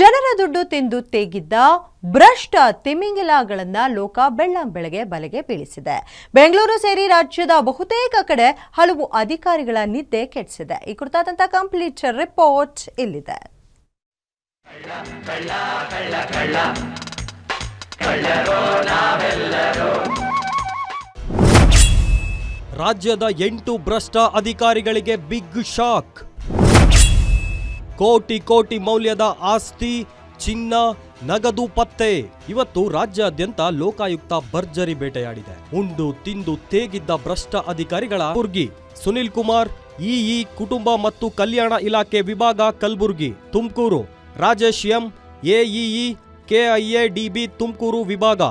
ಜನರ ದುಡ್ಡು ತಿಂದು ತೇಗಿದ್ದ ಭ್ರಷ್ಟ ತಿಮಿಂಗಿಲಗಳನ್ನ ಲೋಕ ಬೆಳ್ಳಂಬೆಳಗ್ಗೆ ಬಲೆಗೆ ಬೀಳಿಸಿದೆ. ಬೆಂಗಳೂರು ಸೇರಿ ರಾಜ್ಯದ ಬಹುತೇಕ ಕಡೆ ಹಲವು ಅಧಿಕಾರಿಗಳ ನಿದ್ದೆ ಕೆಡಿಸಿದೆ. ಈ ಕುರಿತಾದಂಥ ಕಂಪ್ಲೀಟ್ ರಿಪೋರ್ಟ್ ಇಲ್ಲಿದೆ. ರಾಜ್ಯದ ಎಂಟು ಭ್ರಷ್ಟ ಅಧಿಕಾರಿಗಳಿಗೆ ಬಿಗ್ ಶಾಕ್. ಕೋಟಿ ಕೋಟಿ ಮೌಲ್ಯದ ಆಸ್ತಿ, ಚಿನ್ನ, ನಗದು ಪತ್ತೆ. ಇವತ್ತು ರಾಜ್ಯಾದ್ಯಂತ ಲೋಕಾಯುಕ್ತ ಭರ್ಜರಿ ಬೇಟೆಯಾಡಿದೆ. ಉಂಡು ತಿಂದು ತೇಗಿದ್ದ ಭ್ರಷ್ಟ ಅಧಿಕಾರಿಗಳ ಕುರ್ಗಿ ಸುನಿಲ್ ಕುಮಾರ್, ಇಇ ಕುಟುಂಬ ಮತ್ತು ಕಲ್ಯಾಣ ಇಲಾಖೆ ವಿಭಾಗ Kalaburagi, Tumakuru. Rajesh M, AEE KIADB Tumakuru ವಿಭಾಗ.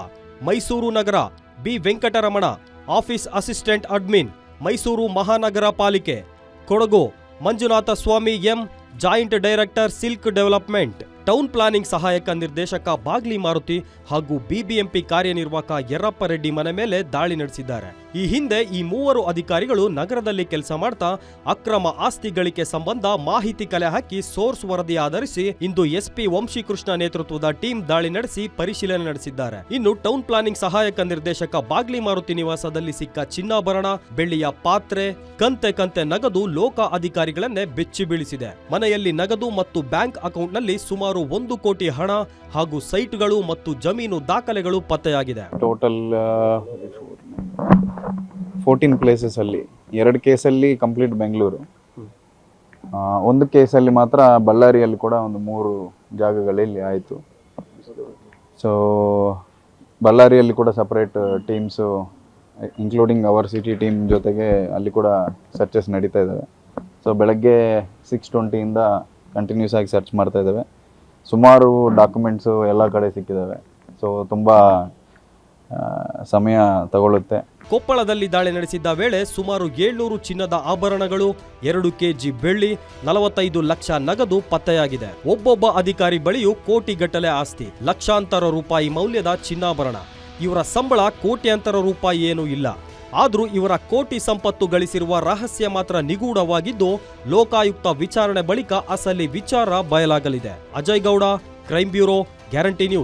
ಮೈಸೂರು ನಗರ, B Venkataramana. Office assistant admin, Mysuru ಮಹಾನಗರ ಪಾಲಿಕೆ. Kodagu, Manjunatha Swamy M joint director silk development. Town planning ಸಹಾಯಕ ನಿರ್ದೇಶಕ ಬಾಗ್ಲಿ ಮಾರುತಿ ಹಾಗೂ ಬಿಬಿಎಂಪಿ ಕಾರ್ಯನಿರ್ವಾಹಕ ಯರಪ್ಪ ರೆಡ್ಡಿ ಮನೆ ಮೇಲೆ ದಾಳಿ ನಡೆಸಿದ್ದಾರೆ. ಈ ಹಿಂದೆ ಈ ಮೂವರು ಅಧಿಕಾರಿಗಳು ನಗರದಲ್ಲಿ ಕೆಲಸ ಮಾಡ್ತಾ ಅಕ್ರಮ ಆಸ್ತಿ ಗಳಿಕೆ ಸಂಬಂಧ ಮಾಹಿತಿ ಕಲೆ ಹಾಕಿ ಸೋರ್ಸ್ ವರದಿ ಆಧರಿಸಿ ಇಂದು ಎಸ್ಪಿ ವಂಶಿಕೃಷ್ಣ ನೇತೃತ್ವದ ಟೀಮ್ ದಾಳಿ ನಡೆಸಿ ಪರಿಶೀಲನೆ ನಡೆಸಿದ್ದಾರೆ. ಇನ್ನು ಟೌನ್ ಪ್ಲಾನಿಂಗ್ ಸಹಾಯಕ ನಿರ್ದೇಶಕ ಬಾಗ್ಲಿ ಮಾರುತಿ ನಿವಾಸದಲ್ಲಿ ಸಿಕ್ಕ ಚಿನ್ನಾಭರಣ, ಬೆಳ್ಳಿಯ ಪಾತ್ರೆ, ಕಂತೆ ಕಂತೆ ನಗದು ಲೋಕ ಅಧಿಕಾರಿಗಳನ್ನೇ ಬೆಚ್ಚಿ ಬೀಳಿಸಿದೆ ಮನೆಯಲ್ಲಿ ನಗದು ಮತ್ತು ಬ್ಯಾಂಕ್ ಅಕೌಂಟ್ನಲ್ಲಿ ಸುಮಾರು ಒಂದು ಕೋಟಿ ಹಣ ಹಾಗೂ ಸೈಟ್ಗಳು ಮತ್ತು ಜಮೀನು ದಾಖಲೆಗಳು ಪತ್ತೆಯಾಗಿದೆ. ಟೋಟಲ್ ಫೋರ್ಟೀನ್ ಪ್ಲೇಸಸಲ್ಲಿ ಎರಡು ಕೇಸಲ್ಲಿ ಕಂಪ್ಲೀಟ್ ಬೆಂಗಳೂರು ಒಂದು ಕೇಸಲ್ಲಿ ಮಾತ್ರ ಬಳ್ಳಾರಿಯಲ್ಲಿ ಕೂಡ ಒಂದು ಮೂರು ಜಾಗಗಳಲ್ಲಿ ಆಯಿತು. ಸೊ ಬಳ್ಳಾರಿಯಲ್ಲಿ ಕೂಡ separate teams including our city team ಜೊತೆಗೆ ಅಲ್ಲಿ ಕೂಡ ಸರ್ಚಸ್ ನಡೀತಾ ಇದ್ದಾವೆ ಸೊ ಬೆಳಗ್ಗೆ ಸಿಕ್ಸ್ ಟ್ವೆಂಟಿಯಿಂದ ಕಂಟಿನ್ಯೂಸ್ ಆಗಿ ಸರ್ಚ್ ಮಾಡ್ತಾ ಇದ್ದಾವೆ ಸುಮಾರು ಡಾಕ್ಯುಮೆಂಟ್ಸು ಎಲ್ಲ ಕಡೆ ಸಿಕ್ಕಿದ್ದಾವೆ ಸೊ ತುಂಬ ಸಮಯ ತಗೊಳ್ಳುತ್ತೆ ಕೊಪ್ಪಳದಲ್ಲಿ ದಾಳಿ ನಡೆಸಿದ್ದ ವೇಳೆ ಸುಮಾರು ಏಳ್ನೂರು ಚಿನ್ನದ ಆಭರಣಗಳು, ಎರಡು ಕೆಜಿ ಬೆಳ್ಳಿ, ನಲವತ್ತೈದು ಲಕ್ಷ ನಗದು ಪತ್ತೆಯಾಗಿದೆ. ಒಬ್ಬೊಬ್ಬ ಅಧಿಕಾರಿ ಬಳಿಯೂ ಕೋಟಿಗಟ್ಟಲೆ ಆಸ್ತಿ, ಲಕ್ಷಾಂತರ ರೂಪಾಯಿ ಮೌಲ್ಯದ ಚಿನ್ನಾಭರಣ. ಇವರ ಸಂಬಳ ಕೋಟ್ಯಾಂತರ ರೂಪಾಯಿ ಏನೂ ಇಲ್ಲ. ಆದ್ರೂ ಇವರ ಕೋಟಿ ಸಂಪತ್ತು ಗಳಿಸಿರುವ ರಹಸ್ಯ ಮಾತ್ರ ನಿಗೂಢವಾಗಿದ್ದು, ಲೋಕಾಯುಕ್ತ ವಿಚಾರಣೆ ಬಳಿಕ ಅಸಲಿ ವಿಚಾರ ಬಯಲಾಗಲಿದೆ. Ajay Gowda crime bureau, guarantee